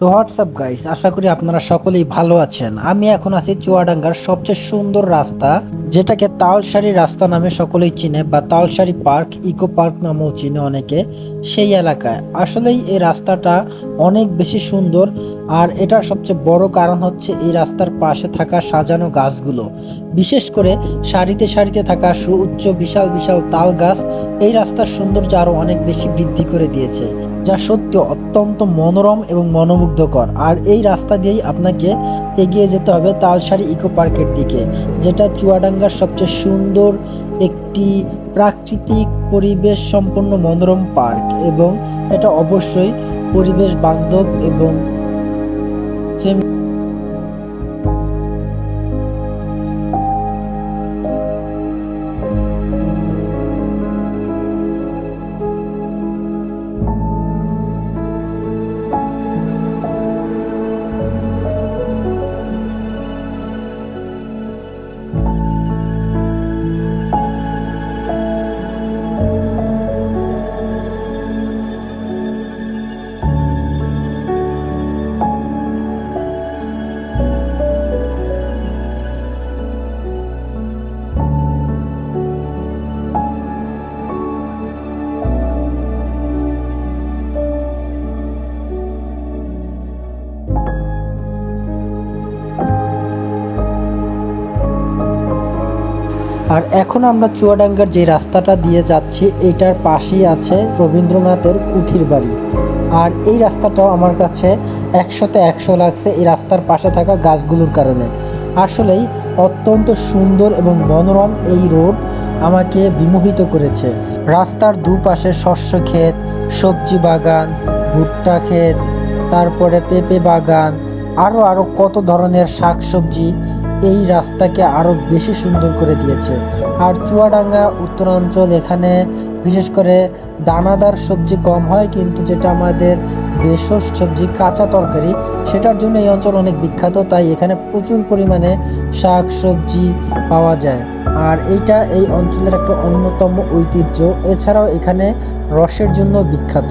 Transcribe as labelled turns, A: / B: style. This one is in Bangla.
A: তো হোয়াটসঅ্যাপ গাইস, আশা করি আপনারা সকলেই ভালো আছেন। আমি এখন আছি চুয়াডাঙ্গার সবচেয়ে সুন্দর রাস্তা, যেটাকে তালসারি রাস্তা নামে সকলেই চিনে, বা তালসারি পার্ক, ইকো পার্ক নামেও চিনে অনেকে। সেই এলাকায়। আসলেই এই রাস্তাটা অনেক বেশি সুন্দর আর এটার সবচেয়ে বড় কারণ হচ্ছে এই রাস্তার পাশে থাকা সাজানো গাছগুলো। বিশেষ করে সারিতে সারিতে থাকা সুউচ্চ বিশাল বিশাল তাল গাছ এই রাস্তার সৌন্দর্য আরও অনেক বেশি বৃদ্ধি করে দিয়েছে, যা সত্যি অত্যন্ত মনোরম এবং মনোমুগ্ধকর। আর এই রাস্তা দিয়েই আপনাকে এগিয়ে যেতে হবে তালসারি ইকো পার্কের দিকে, যেটা চুয়াডাঙ্গার সবচেয়ে সুন্দর একটি প্রাকৃতিক পরিবেশ সম্পন্ন মনোরম পার্ক এবং এটা অবশ্যই পরিবেশ বান্ধব এবং আর এখন আমরা চুয়াডাঙ্গার যে রাস্তাটা দিয়ে যাচ্ছি, এটার পাশেই আছে রবীন্দ্রনাথের কুঠির বাড়ি। আর এই রাস্তাটাও আমার কাছে একশোতে একশো লাগছে এই রাস্তার পাশে থাকা গাছগুলোর কারণে। আসলেই অত্যন্ত সুন্দর এবং মনোরম এই রোড আমাকে বিমোহিত করেছে। রাস্তার দুপাশে শস্য ক্ষেত, সবজি বাগান, ভুট্টা ক্ষেত, তারপরে পেঁপে বাগান আরও আরও কত ধরনের শাকসবজি এই রাস্তাকে আরও বেশি সুন্দর করে দিয়েছে। আর চুয়াডাঙ্গা, উত্তরাঞ্চল এখানে বিশেষ করে দানাদার সবজি কম হয়, কিন্তু যেটা আমাদের ভেষজ সবজি, কাঁচা তরকারি, সেটার জন্য এই অঞ্চল অনেক বিখ্যাত, তাই এখানে প্রচুর পরিমাণে শাক সবজি পাওয়া যায়। আর এইটা এই অঞ্চলের একটা অন্যতম ঐতিহ্য, এছাড়াও এখানে রসের জন্য বিখ্যাত।